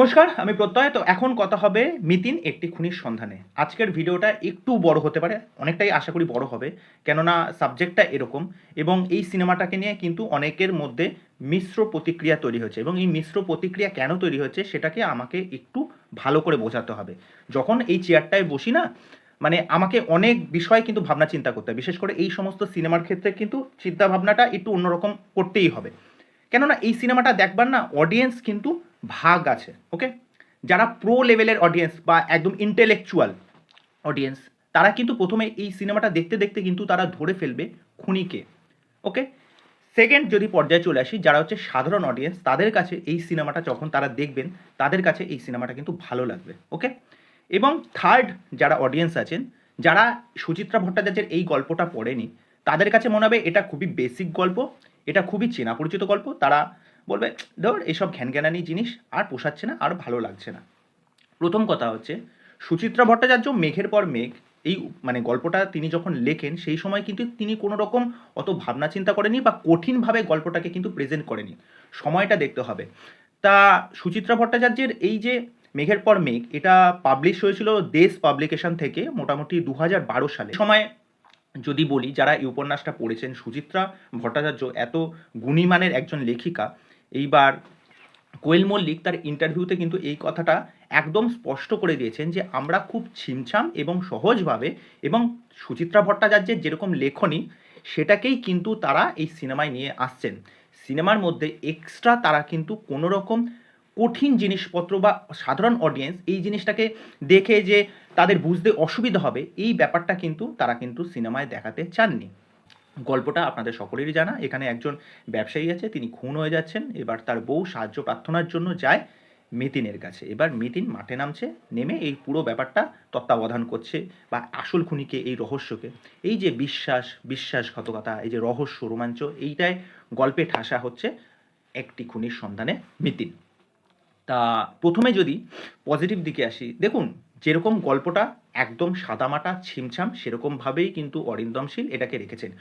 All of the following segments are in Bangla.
নমস্কার, আমি প্রত্যয়। তো এখন কথা হবে মিতিন, একটি খুনির সন্ধানে। আজকের ভিডিওটা একটু বড় হতে পারে, অনেকটাই আশা করি বড় হবে, কেননা সাবজেক্টটা এরকম এবং এই সিনেমাটাকে নিয়ে কিন্তু অনেকের মধ্যে মিশ্র প্রতিক্রিয়া তৈরি হয়েছে এবং এই মিশ্র প্রতিক্রিয়া কেন তৈরি হয়েছে সেটাকে আমাকে একটু ভালো করে বোঝাতে হবে। যখন এই চেয়ারটায় বসি না মানে আমাকে অনেক বিষয় কিন্তু ভাবনা চিন্তা করতে হয়। বিশেষ করে এই সমস্ত সিনেমার ক্ষেত্রে কিন্তু চিন্তা ভাবনাটা একটু অন্যরকম করতেই হবে। কেননা এই সিনেমাটা দেখবার না অডিয়েন্স কিন্তু ভাগ আছে ওকে যারা প্রো লেভেলের অডিয়েন্স বা একদম ইন্টেলেকচুয়াল অডিয়েন্স তারা কিন্তু প্রথমে এই সিনেমাটা দেখতে দেখতে কিন্তু তারা ধরে ফেলবে খুনিকে ওকে সেকেন্ড যদি পর্যায়ে চলে আসি, যারা হচ্ছে সাধারণ অডিয়েন্স তাদের কাছে এই সিনেমাটা যখন তারা দেখবেন, তাদের কাছে এই সিনেমাটা কিন্তু ভালো লাগবে ওকে এবং থার্ড যারা অডিয়েন্স আছেন, যারা সুচিত্রা ভট্টাচার্যের এই গল্পটা পড়েনি, তাদের কাছে মনে হবে এটা খুবই বেসিক গল্প, এটা খুবই চেনা পরিচিত গল্প, তারা বলবে, ধর এইসব ঘ্যানঘ্যানানি জিনিস আর পোষাচ্ছে না, আর ভালো লাগছে না। প্রথম কথা হচ্ছে, সুচিত্রা ভট্টাচার্য মেঘের পর মেঘ, এই মানে গল্পটা তিনি যখন লেখেন, সেই সময় কিন্তু তিনি কোনো রকম অত ভাবনা চিন্তা করেনি বা কঠিনভাবে গল্পটাকে কিন্তু প্রেজেন্ট করেনি। সময়টা দেখতে হবে। তা সুচিত্রা ভট্টাচার্যের এই যে মেঘের পর মেঘ, এটা পাবলিশ হয়েছিল দেশ পাবলিকেশন থেকে মোটামুটি দু হাজার বারো সালে। সময় যদি বলি, যারা এই উপন্যাসটা পড়েছেন, সুচিত্রা ভট্টাচার্য এত গুণীমানের একজন লেখিকা এইবার কোয়েল মল্লিক তার ইন্টারভিউতে কিন্তু এই কথাটা একদম স্পষ্ট করে দিয়েছেন যে আমরা খুব ছিমছাম এবং সহজভাবে এবং সুচিত্রা ভট্টাচার্যের যেরকম লেখনী, সেটাকেই কিন্তু তারা এই সিনেমায় নিয়ে আসছেন। সিনেমার মধ্যে এক্সট্রা তারা কিন্তু কোনো রকম কঠিন জিনিসপত্র বা সাধারণ অডিয়েন্স এই জিনিসটাকে দেখে যে তাদের বুঝতে অসুবিধা হবে, এই ব্যাপারটা কিন্তু তারা কিন্তু সিনেমায় দেখাতে চাননি। গল্পটা আপনাদের সকলেরই জানা। এখানে একজন ব্যবসায়ী আছে, তিনি খুন হয়ে যাচ্ছেন। এবার তার বউ সাহায্য প্রার্থনার জন্য যায় মিতিনের কাছে। এবার মিতিন মাঠে নামছে, নেমে এই পুরো ব্যাপারটা তত্ত্বাবধান করছে বা আসল খুনিকে, এই রহস্যকে। এই যে বিশ্বাস, বিশ্বাসঘাতকতা, এই যে রহস্য, রোমাঞ্চ এইটায় গল্পে ঠাসা হচ্ছে একটি খুনির সন্ধানে মিতিন। তা প্রথমে যদি পজিটিভ দিকে আসি, দেখুন, যেরকম গল্পটা একদম সাদামাটা, ছিমছাম, সেরকমভাবেই কিন্তু অরিন্দমশীল এটাকে রেখেছেন।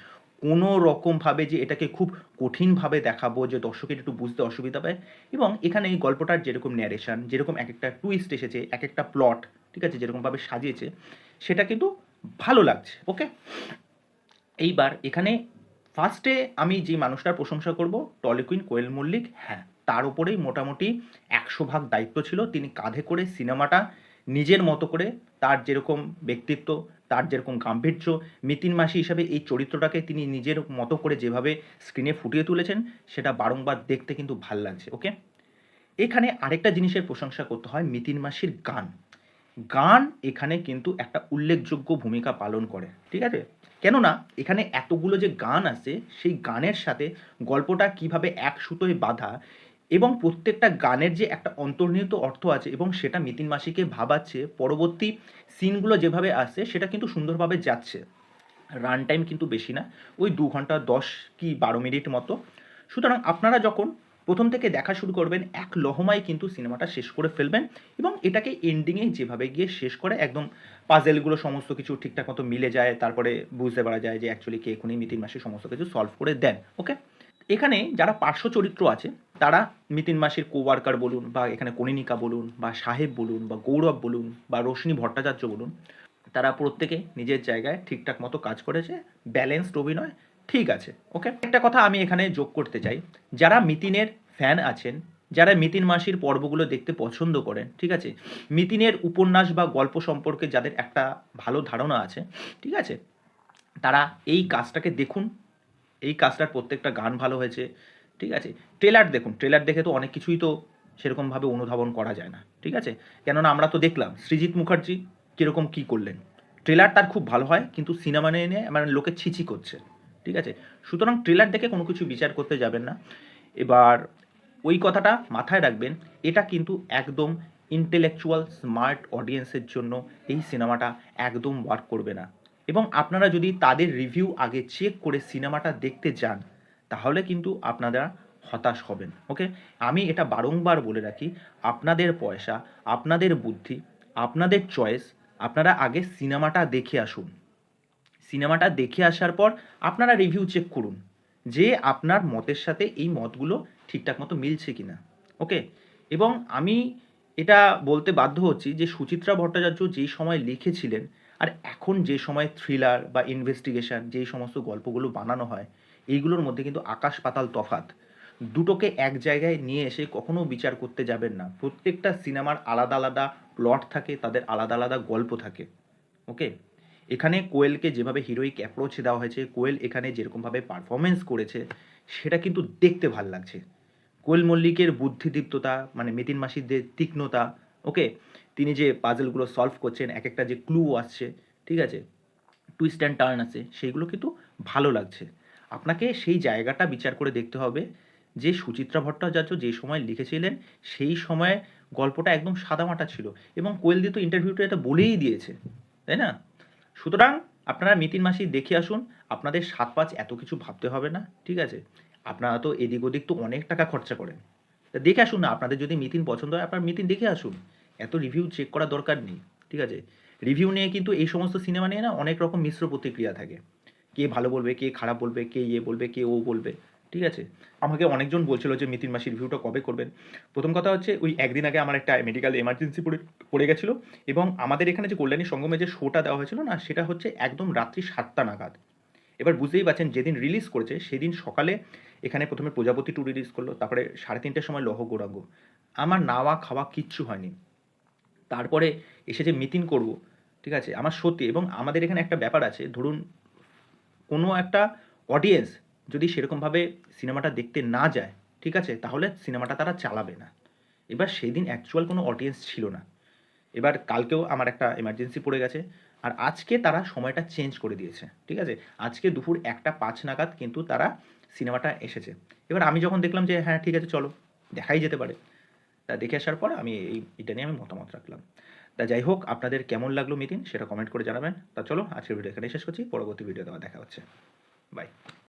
কোনো রকমভাবে যে এটাকে খুব কঠিনভাবে দেখাবো, যে দর্শকের একটু বুঝতে অসুবিধা পায়। এবং এখানে এই গল্পটার যেরকম ন্যারেশন যেরকম এক একটা টুইস্ট এসেছে এক একটা প্লট ঠিক আছে, যেরকমভাবে সাজিয়েছে, সেটা কিন্তু ভালো লাগছে ওকে এইবার এখানে ফার্স্টে আমি যে মানুষটার প্রশংসা করব টলিকুইন কোয়েল মল্লিক হ্যাঁ তার উপরেই মোটামুটি একশো ভাগ দায়িত্ব ছিল। তিনি কাঁধে করে সিনেমাটা নিজের মতো করে তার যেরকম ব্যক্তিত্ব, তার যেরকম গাম্ভীর্য, মিতিন মাসি হিসাবে এই চরিত্রটাকে তিনি নিজের মতো করে যেভাবে স্ক্রিনে ফুটিয়ে তুলেছেন, সেটা বারংবার দেখতে কিন্তু ভালো লাগছে ওকে এখানে আরেকটা জিনিসের প্রশংসা করতে হয় মিতিন মাসির গান। গান এখানে কিন্তু একটা উল্লেখযোগ্য ভূমিকা পালন করে, ঠিক আছে? কেননা এখানে এতগুলো যে গান আছে, সেই গানের সাথে গল্পটা কীভাবে এক সুতোয় বাঁধা এবং প্রত্যেকটা গানের যে একটা অন্তর্নিহিত অর্থ আছে এবং সেটা মিতিন মাসিকে ভাবাচ্ছে, পরবর্তী সিনগুলো যেভাবে আসছে, সেটা কিন্তু সুন্দরভাবে যাচ্ছে। রান টাইম কিন্তু বেশি না, ওই দু ঘণ্টা দশ কি বারো মিনিট মতো। সুতরাং আপনারা যখন প্রথম থেকে দেখা শুরু করবেন, এক লহমায় কিন্তু সিনেমাটা শেষ করে ফেলবেন এবং এটাকে এন্ডিংয়ে যেভাবে গিয়ে শেষ করে একদম পাজেলগুলো সমস্ত কিছু ঠিকঠাক মতো মিলে যায়, তারপরে বুঝতে পারা যায় যে অ্যাকচুয়ালি কে এখনই মিতিন মাসি সমস্ত কিছু সলভ করে দেন ওকে এখানে যারা পার্শ্ব চরিত্র আছে, তারা মিতিন মাসির কোওয়ার্কার বলুন বা এখানে কনিনিকা বলুন বা সাহেব বলুন বা গৌরব বলুন বা রোশনি ভট্টাচার্য বলুন, তারা প্রত্যেকে নিজের জায়গায় ঠিকঠাক মতো কাজ করেছে ব্যালেন্সড অভিনয়, ঠিক আছে ওকে একটা কথা আমি এখানে যোগ করতে চাই, যারা মিতিনের ফ্যান আছেন, যারা মিতিন মাসির পর্বগুলো দেখতে পছন্দ করেন, ঠিক আছে? মিতিনের উপন্যাস বা গল্প সম্পর্কে যাদের একটা ভালো ধারণা আছে, ঠিক আছে? তারা এই কাজটাকে দেখুন এই কাজটার প্রত্যেকটা গান ভালো হয়েছে, ঠিক আছে? ট্রেলার দেখুন, ট্রেলার দেখে তো অনেক কিছুই তো সেরকমভাবে অনুধাবন করা যায় না, ঠিক আছে? কেননা আমরা তো দেখলাম সৃজিৎ মুখার্জি কীরকম কী করলেন? ট্রেলার তার খুব ভালো হয়, কিন্তু সিনেমা নিয়ে নিয়ে মানে লোকে ছিছি করছে, ঠিক আছে? সুতরাং ট্রেলার দেখে কোনো কিছু বিচার করতে যাবেন না। এবার ওই কথাটা মাথায় রাখবেন, এটা কিন্তু একদম ইন্টেলেকচুয়াল স্মার্ট অডিয়েন্সের জন্য এই সিনেমাটা একদম ওয়ার্ক করবে না। এবং আপনারা যদি তাদের রিভিউ আগে চেক করে সিনেমাটা দেখতে যান, তাহলে কিন্তু আপনারা হতাশ হবেন ওকে আমি এটা বারংবার বলে রাখি, আপনাদের পয়সা, আপনাদের বুদ্ধি, আপনাদের চয়েস আপনারা আগে সিনেমাটা দেখে আসুন। সিনেমাটা দেখে আসার পর আপনারা রিভিউ চেক করুন, যে আপনার মতের সাথে এই মতগুলো ঠিকঠাক মতো মিলছে কি না ওকে এবং আমি এটা বলতে বাধ্য হচ্ছি যে সুচিত্রা ভট্টাচার্য যেই সময় লিখেছিলেন আর এখন যে সময় থ্রিলার বা ইনভেস্টিগেশন যেই সমস্ত গল্পগুলো বানানো হয়, এইগুলোর মধ্যে কিন্তু আকাশ পাতাল তফাত দুটোকে এক জায়গায় নিয়ে এসে কখনো বিচার করতে যাবেন না। প্রত্যেকটা সিনেমার আলাদা আলাদা প্লট থাকে, তাদের আলাদা আলাদা গল্প থাকে। ওকে? এখানে কোয়েলকে যেভাবে হিরোইক অ্যাপ্রোচ দেওয়া হয়েছে, কোয়েল এখানে যেরকমভাবে পারফরমেন্স করেছে, সেটা কিন্তু দেখতে ভালো লাগছে। কোয়েল মল্লিকের বুদ্ধিদীপ্ততা মানে মেতিন মাসিদের তীক্ষ্ণতা, ওকে? তিনি যে পাজলগুলো সলভ করছেন এক একটা যে ক্লু আসছে, ঠিক আছে? টুইস্ট অ্যান্ড টার্ন আছে, সেইগুলো কিন্তু ভালো লাগছে। আপনাকে সেই জায়গাটা বিচার করে দেখতে হবে যে সুচিত্রা ভট্টাচার্য যে সময় লিখেছিলেন, সেই সময় গল্পটা একদম সাদামাটা ছিল এবং কোয়েল দিয়ে তো ইন্টারভিউটা এটা বলেই দিয়েছে, তাই না? সুতরাং আপনারা মিতিন মাসি দেখে আসুন, আপনাদের সাত পাঁচ এত কিছু ভাবতে হবে না, ঠিক আছে? আপনারা তো এদিক ওদিক তো অনেক টাকা খরচা করেন। দেখে আসুন না, আপনাদের যদি মিতিন পছন্দ হয়, আপনার মিতিন দেখে আসুন। এত রিভিউ চেক করার দরকার নেই, ঠিক আছে? রিভিউ নিয়ে কিন্তু এই সমস্ত সিনেমা নিয়ে না অনেক রকম মিশ্র প্রতিক্রিয়া থাকে। কে ভালো বলবে, কে খারাপ বলবে, কে ইয়ে বলবে, কে ও বলবে, ঠিক আছে? আমাকে অনেকজন বলছিল যে মিতিন মাসির রিভিউটা কবে করবেন? প্রথম কথা হচ্ছে, ওই একদিন আগে আমার একটা মেডিকেল এমার্জেন্সি পড়ে পড়ে গেছিল এবং আমাদের এখানে যে কল্যাণী সঙ্গমে যে শোটা দেওয়া হয়েছিল না, সেটা হচ্ছে একদম রাত্রি সাতটা নাগাদ। এবার বুঝতেই পারছেন, যেদিন রিলিজ করেছে, সেদিন সকালে এখানে প্রথমে প্রজাপতি টু রিলিজ করল, তারপরে সাড়ে তিনটের সময় লহ গৌরাঙ্গ। আমার নাওয়া খাওয়া কিচ্ছু হয়নি। তারপরে এসে যে মিটিং করব, ঠিক আছে? আমার সত্যি এবং আমাদের এখানে একটা ব্যাপার আছে, ধরুন কোনো একটা অডিয়েন্স যদি সেরকমভাবে সিনেমাটা দেখতে না যায়, ঠিক আছে? তাহলে সিনেমাটা তারা চালাবে না। এবার সেই দিন অ্যাকচুয়াল কোনো অডিয়েন্স ছিল না। এবার কালকেও আমার একটা এমার্জেন্সি পড়ে গেছে, আর আজকে তারা সময়টা চেঞ্জ করে দিয়েছে, ঠিক আছে? আজকে দুপুর একটা পাঁচ নাগাদ কিন্তু তারা সিনেমাটা এসেছে। এবার আমি যখন দেখলাম যে হ্যাঁ ঠিক আছে, চলো, দেখাই যেতে পারে। তা দেখে আসার পর আমি এই, এটা নিয়ে আমি মতামত রাখলাম। তা যাই হোক, আপনাদের কেমন লাগল মিটিং সেটা কমেন্ট করে জানাবেন। তা চলো আজকের ভিডিও এখানে শেষ করছি। পরবর্তী ভিডিও দেওয়া দেখা হচ্ছে। বাই